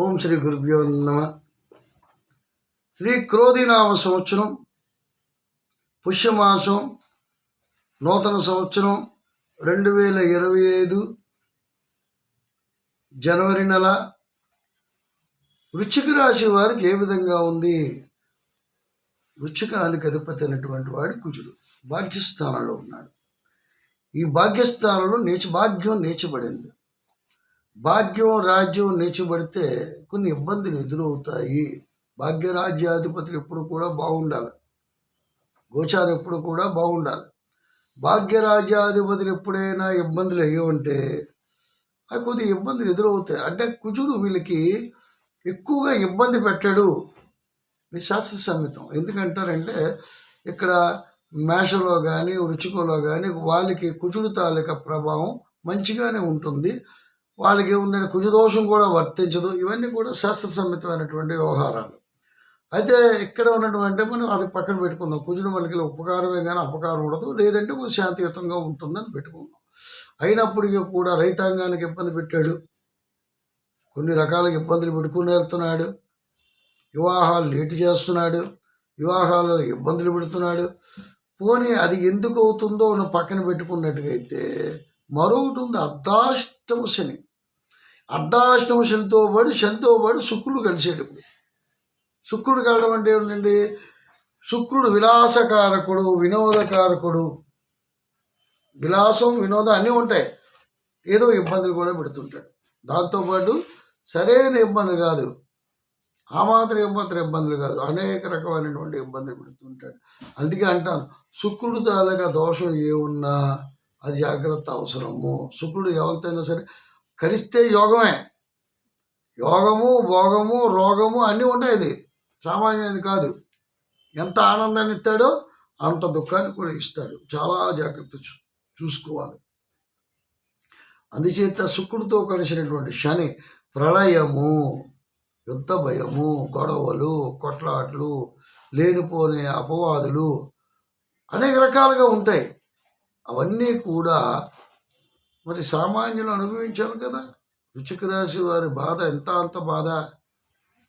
ఓం శ్రీ గురుభ్యో నమ. శ్రీ క్రోధినామ సంవత్సరం పుష్యమాసం నూతన సంవత్సరం రెండు వేల ఇరవై ఐదు జనవరి నెల. వృచ్చిక రాశి వారికి ఏ విధంగా ఉంది? వృచ్చికానికి అధిపతి అయినటువంటి వాడి కుజుడు భాగ్యస్థానంలో ఉన్నాడు. ఈ భాగ్యస్థానంలో నేచి భాగ్యం నేర్చబడింది భాగ్యం రాజ్యం నీచబడితే కొన్ని ఇబ్బందులు ఎదురవుతాయి. భాగ్యరాజ్యాధిపతులు ఎప్పుడు కూడా బాగుండాలి. గోచారం ఎప్పుడు కూడా బాగుండాలి. భాగ్యరాజ్యాధిపతులు ఎప్పుడైనా ఇబ్బందులు అయ్యి అవి కొద్దిగా ఇబ్బందులు ఎదురవుతాయి. అంటే కుజుడు వీళ్ళకి ఎక్కువగా ఇబ్బంది పెట్టాడు. ఇది శాస్త్ర సమ్మితం ఎందుకంటారంటే ఇక్కడ మేషంలో కానీ రుచికలో కానీ వాళ్ళకి కుజుడు తాలూకా ప్రభావం మంచిగానే ఉంటుంది. వాళ్ళకి ఏముందని కుజదోషం కూడా వర్తించదు. ఇవన్నీ కూడా శాస్త్ర సమ్మితమైనటువంటి వ్యవహారాలు. అయితే ఇక్కడ ఉన్నటువంటి మనం అది పక్కన పెట్టుకుందాం. కుజుడు మనకి ఉపకారమే కానీ అపకారం ఉండదు. లేదంటే కొంచెం శాంతియుతంగా ఉంటుందని పెట్టుకుందాం. అయినప్పటికీ కూడా రైతాంగానికి ఇబ్బంది పెట్టాడు. కొన్ని రకాల ఇబ్బందులు పెట్టుకుని వెళ్తున్నాడు వివాహాలు లేటు చేస్తున్నాడు. వివాహాలలో ఇబ్బందులు పెడుతున్నాడు. పోనీ అది ఎందుకు అవుతుందో అని పక్కన పెట్టుకున్నట్టుగా అయితే మరొకటి ఉంది. అర్ధాష్టమ శని. అర్ధాష్టమ శనితో పాటు శనితో పాటు శుక్రుడు కలిసేటప్పుడు శుక్రుడు కలడం అంటే ఏమిటండి? శుక్రుడు విలాసకారకుడు వినోదకారకుడు. విలాసం వినోదం అన్నీ ఉంటాయి. ఏదో ఇబ్బందులు కూడా పెడుతుంటాడు. దాంతోపాటు సరైన ఇబ్బందులు కాదు. ఆ మాత్రం ఏమాత్రం ఇబ్బందులు కాదు. అనేక రకమైనటువంటి ఇబ్బందులు పెడుతుంటాడు. అందుకే అంటాను శుక్రుడు తాలూకా దోషం ఏమున్నా అది జాగ్రత్త అవసరము. శుక్రుడు ఎవరితైనా సరే కలిస్తే యోగమే. యోగము భోగము రోగము అన్నీ ఉంటాయి ఇది. సామాన్యది కాదు. ఎంత ఆనందాన్ని ఇస్తాడో అంత దుఃఖాన్ని కూడా ఇస్తాడు. చాలా జాగ్రత్త చూ చూసుకోవాలి. అందుచేత శుక్రుడితో కలిసినటువంటి శని ప్రళయము యుద్ధ భయము గొడవలు కొట్లాట్లు లేనిపోనే అపవాదులు అనేక రకాలుగా ఉంటాయి. అవన్నీ కూడా మరి సామాన్యులు అనుభవించాలి కదా. రుచిక రాశి వారి బాధ ఎంత అంత బాధ?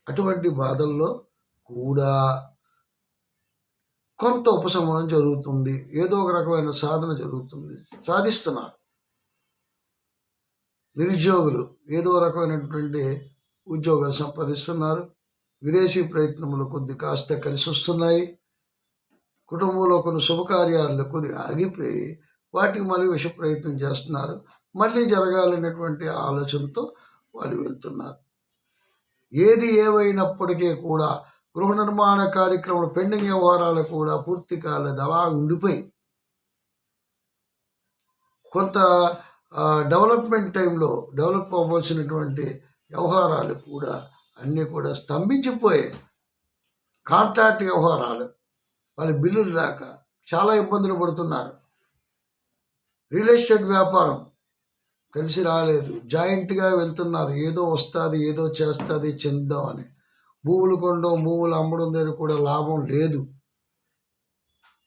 అటువంటి బాధల్లో కూడా కొంత ఉపశమనం జరుగుతుంది. ఏదో ఒక రకమైన సాధన జరుగుతుంది. సాధిస్తున్నారు. నిరుద్యోగులు ఏదో రకమైనటువంటి ఉద్యోగాలు సంపాదిస్తున్నారు. విదేశీ ప్రయత్నములు కొద్ది కాస్త కలిసి వస్తున్నాయి కుటుంబంలో కొన్ని శుభకార్యాలు కొద్దిగా ఆగిపోయి వాటికి మళ్ళీ విష ప్రయత్నం చేస్తున్నారు. మళ్ళీ జరగాలనేటువంటి ఆలోచనతో వాళ్ళు వెళ్తున్నారు. ఏది ఏవైనప్పటికీ కూడా గృహ నిర్మాణ కార్యక్రమం పెండింగ్ వ్యవహారాలు కూడా పూర్తి కాలేదు. అలా ఉండిపోయి కొంత డెవలప్మెంట్ టైంలో డెవలప్ అవ్వాల్సినటువంటి వ్యవహారాలు కూడా అన్నీ కూడా స్తంభించిపోయాయి కాంట్రాక్ట్ వ్యవహారాలు వాళ్ళ బిల్లులు రాక చాలా ఇబ్బందులు పడుతున్నారు. రియల్ ఎస్టేట్ వ్యాపారం. కలిసి రాలేదు. జాయింట్గా వెళ్తున్నారు. ఏదో వస్తుంది ఏదో చేస్తుంది చెందామని భూములు కొనడం భూములు అమ్మడం దగ్గర కూడా లాభం లేదు.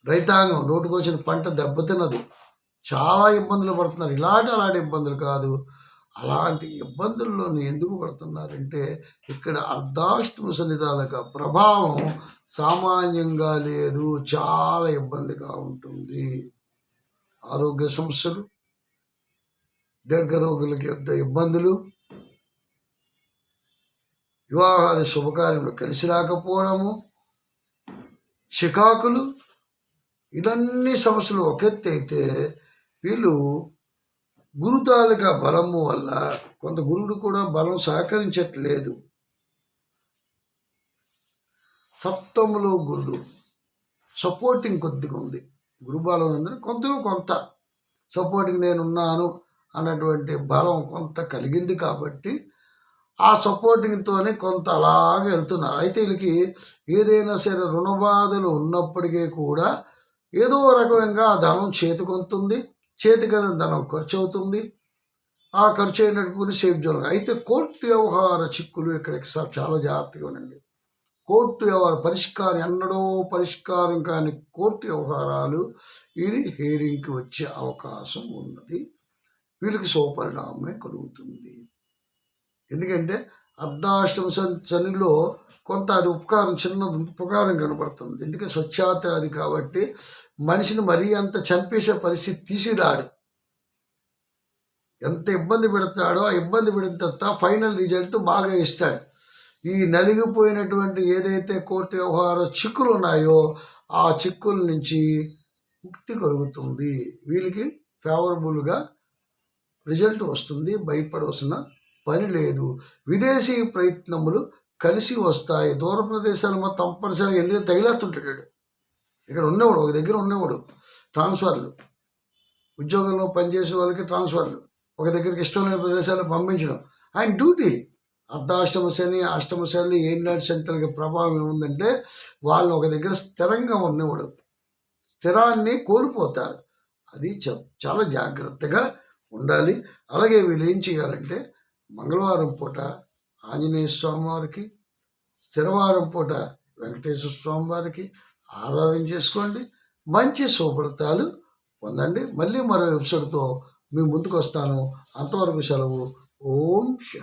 రైతాంగం నోటుకొచ్చిన పంట దెబ్బతిన్నది. చాలా ఇబ్బందులు పడుతున్నారు. ఇలాంటి అలాంటి ఇబ్బందులు కాదు. అలాంటి ఇబ్బందుల్లో ఎందుకు పడుతున్నారంటే ఇక్కడ అర్ధాష్టమ సన్నిధాలక ప్రభావం సామాన్యంగా లేదు. చాలా ఇబ్బందిగా ఉంటుంది. ఆరోగ్య సమస్యలు దీర్ఘరోగులకి యుద్ధ ఇబ్బందులు వివాహాది శుభకార్యములు కలిసి రాకపోవడము చికాకులు ఇవన్నీ సమస్యలు ఒకెత్తి అయితే వీళ్ళు గురు తాలూకా బలము వల్ల కొంత గురువుడు కూడా బలం సహకరించట్లేదు. సప్తములో గురుడు సపోర్టింగ్ కొద్దిగా ఉంది గురుబలం ఉందని కొంతలో కొంత. సపోర్ట్కి నేనున్నాను అన్నటువంటి బలం కొంత కలిగింది కాబట్టి ఆ సపోర్టింగ్తోనే కొంత అలాగే వెళ్తున్నారు. అయితే వీళ్ళకి ఏదైనా సరే రుణ బాధలు ఉన్నప్పటికీ కూడా ఏదో రకంగా ఆ ధనం చేతికొంతుంది చేతికి ధనం ఖర్చు అవుతుంది. ఆ ఖర్చు అయినట్టుకుని సేఫ్ జోన్. అయితే కోర్టు వ్యవహార చిక్కులు ఇక్కడ చాలా జాగ్రత్తగా ఉండండి. కోర్టు వ్యవహారం పరిష్కారం ఎన్నడో పరిష్కారం కాని కోర్టు వ్యవహారాలు ఇది హేరింగ్కి వచ్చే అవకాశం ఉన్నది. వీళ్ళకి శుభపరిణామమే కలుగుతుంది. ఎందుకంటే అర్ధాష్టమ శనిలో కొంత అది ఉపకారం చిన్న ఉపకారం కనబడుతుంది ఎందుకంటే స్వచ్ఛాత అది కాబట్టి మనిషిని మరీ అంత చంపేసే పరిస్థితి తీసిరాడు. ఎంత ఇబ్బంది పెడతాడో ఆ ఇబ్బంది పెడిన తర్వాత ఫైనల్ రిజల్ట్ బాగా ఇస్తాడు. ఈ నలిగిపోయినటువంటి ఏదైతే కోర్టు వ్యవహార చిక్కులు ఉన్నాయో ఆ చిక్కుల నుంచి ముక్తి కలుగుతుంది. వీళ్ళకి ఫేవరబుల్గా రిజల్ట్ వస్తుంది. భయపడవలసిన పని లేదు. విదేశీ ప్రయత్నములు కలిసి వస్తాయి. దూర ప్రదేశాలు తప్పనిసరిగా ఎందుకు తగిలేస్తుంటాడు? ఇక్కడ ఉన్నవాడు ఒక దగ్గర ఉన్నవాడు ట్రాన్స్ఫర్లు. ఉద్యోగంలో పనిచేసే వాళ్ళకి ట్రాన్స్ఫర్లు. ఒక దగ్గరికి ఇష్టం లేని ప్రదేశాలకు పంపించడం. ఆయన డ్యూటీ. అర్ధాష్టమ శని అష్టమ శని ఏంటి సెంటర్కి ప్రభావం ఏముందంటే వాళ్ళు ఒక దగ్గర స్థిరంగా ఉండేవాడు స్థిరాన్ని కోల్పోతారు. అది చాలా జాగ్రత్తగా ఉండాలి. అలాగే వీళ్ళు ఏం చేయాలంటే మంగళవారం పూట ఆంజనేయ స్వామి వారికి స్థిరవారం పూట వెంకటేశ్వర స్వామి వారికి ఆరాధన చేసుకోండి. మంచి శుభ్రతాలు పొందండి. మళ్ళీ మరో ఎపిసోడ్తో మీ ముందుకు వస్తాను. అంతవరకు సెలవు. ఓం శాంతి